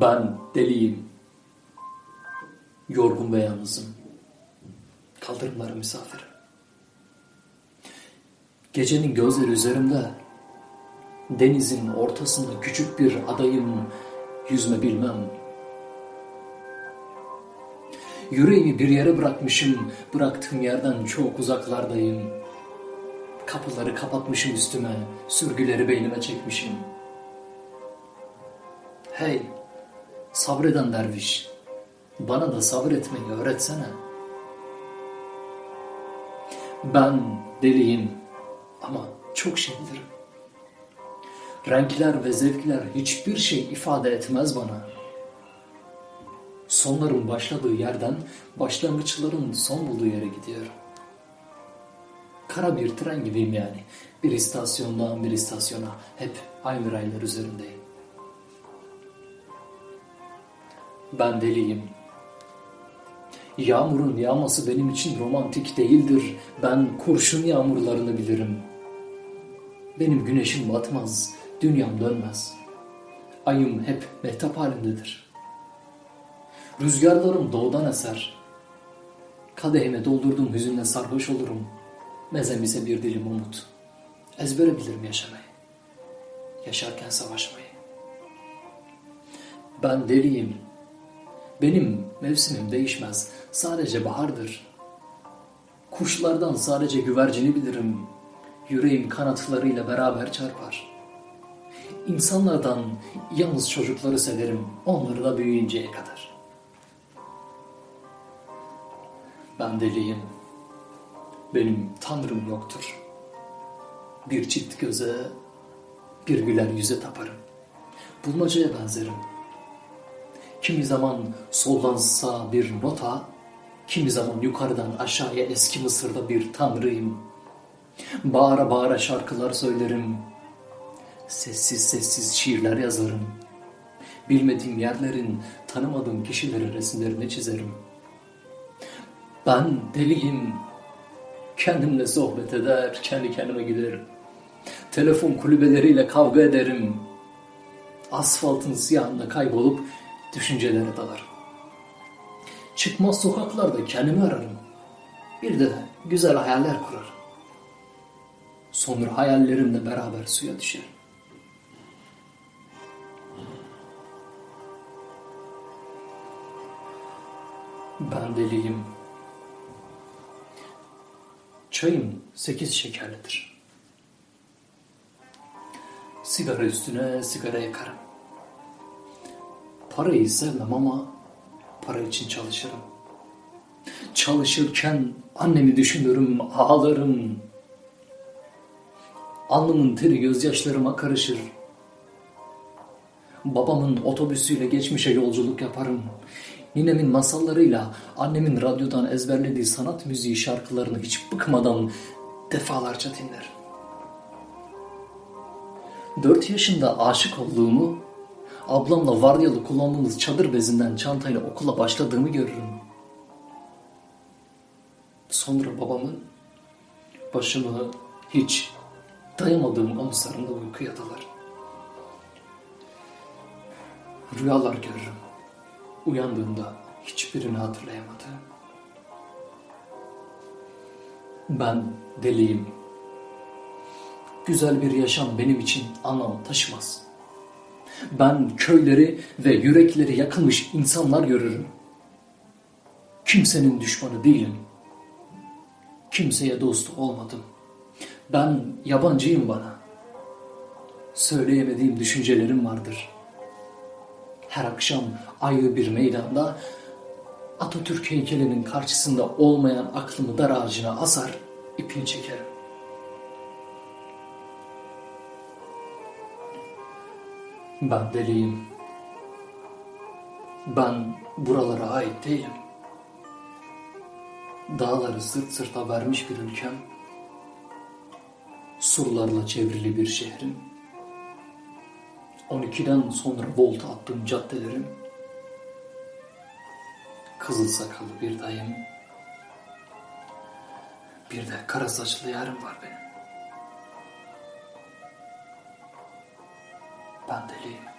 Ben deliyim. Yorgun ve yalnızım. Kaldırımlara misafirim. Gecenin gözleri üzerimde. Denizin ortasında küçük bir adayım. Yüzme bilmem. Yüreğimi bir yere bırakmışım. Bıraktığım yerden çok uzaklardayım. Kapıları kapatmışım üstüme. Sürgüleri beynime çekmişim. Hey, sabreden derviş. Bana da sabretmeyi öğretsene. Ben deliyim ama çok şey bilirim. Renkler ve zevkler hiçbir şey ifade etmez bana. Sonların başladığı yerden başlangıçların son bulduğu yere gidiyorum. Kara bir tren gibiyim yani. Bir istasyondan bir istasyona hep aynı raylar üzerindeyim. Ben deliyim. Yağmurun yağması benim için romantik değildir. Ben kurşun yağmurlarını bilirim. Benim güneşim batmaz, dünyam dönmez. Ayım hep mehtap halindedir. Rüzgarlarım doğudan eser. Kadehime doldurduğum hüzünle sarhoş olurum. Mezem ise bir dilim umut. Ezbere bilirim yaşamayı. Yaşarken savaşmayı. Ben deliyim. Benim mevsimim değişmez. Sadece bahardır. Kuşlardan sadece güvercini bilirim. Yüreğim kanatlarıyla beraber çarpar. İnsanlardan yalnız çocukları severim. Onları da büyüyünceye kadar. Ben deliyim. Benim tanrım yoktur. Bir çift göze, bir güler yüze taparım. Bulmacaya benzerim. Kimi zaman soldan sağa bir nota, kimi zaman yukarıdan aşağıya eski Mısır'da bir tanrıyım. Bağıra bağıra şarkılar söylerim. Sessiz sessiz şiirler yazarım. Bilmediğim yerlerin, tanımadığım kişilerin resimlerini çizerim. Ben deliyim. Kendimle sohbet eder, kendi kendime giderim. Telefon kulübeleriyle kavga ederim. Asfaltın siyahında kaybolup düşüncelere dalarım. Çıkmaz sokaklarda kendimi ararım. Bir de güzel hayaller kurarım. Sonra hayallerimle beraber suya düşerim. Ben deliyim. Çayım sekiz şekerlidir. Sigara üstüne sigara yakarım. Parayı sevmem ama para için çalışırım. Çalışırken annemi düşünürüm, ağlarım. Alnımın teri gözyaşlarıma karışır. Babamın otobüsüyle geçmişe yolculuk yaparım. Ninemin masallarıyla annemin radyodan ezberlediği sanat müziği şarkılarını hiç bıkmadan defalarca dinlerim. Dört yaşında aşık olduğumu, ablamla vardiyalı kullandığımız çadır bezinden çantayla okula başladığımı görürüm. Sonra babamın başımı hiç dayamadığım omuzlarında uykuya dalar. Rüyalar görürüm. Uyandığımda hiçbirini hatırlayamadı. Ben deliyim. Güzel bir yaşam benim için anlam taşımaz. Ben köyleri ve yürekleri yakılmış insanlar görürüm. Kimsenin düşmanı değilim. Kimseye dost olmadım. Ben yabancıyım bana. Söyleyemediğim düşüncelerim vardır. Her akşam ayrı bir meydanda Atatürk heykelinin karşısında olmayan aklımı dar ağacına asar, ipini çekerim. Ben deliyim. Ben buralara ait değilim. Dağları sırt sırta vermiş bir ülkem, surlarla çevrili bir şehrim, 12'den sonra volta attığım caddelerim, kızıl sakallı bir dayım, bir de kara saçlı yarım var benim. Ben deliyim.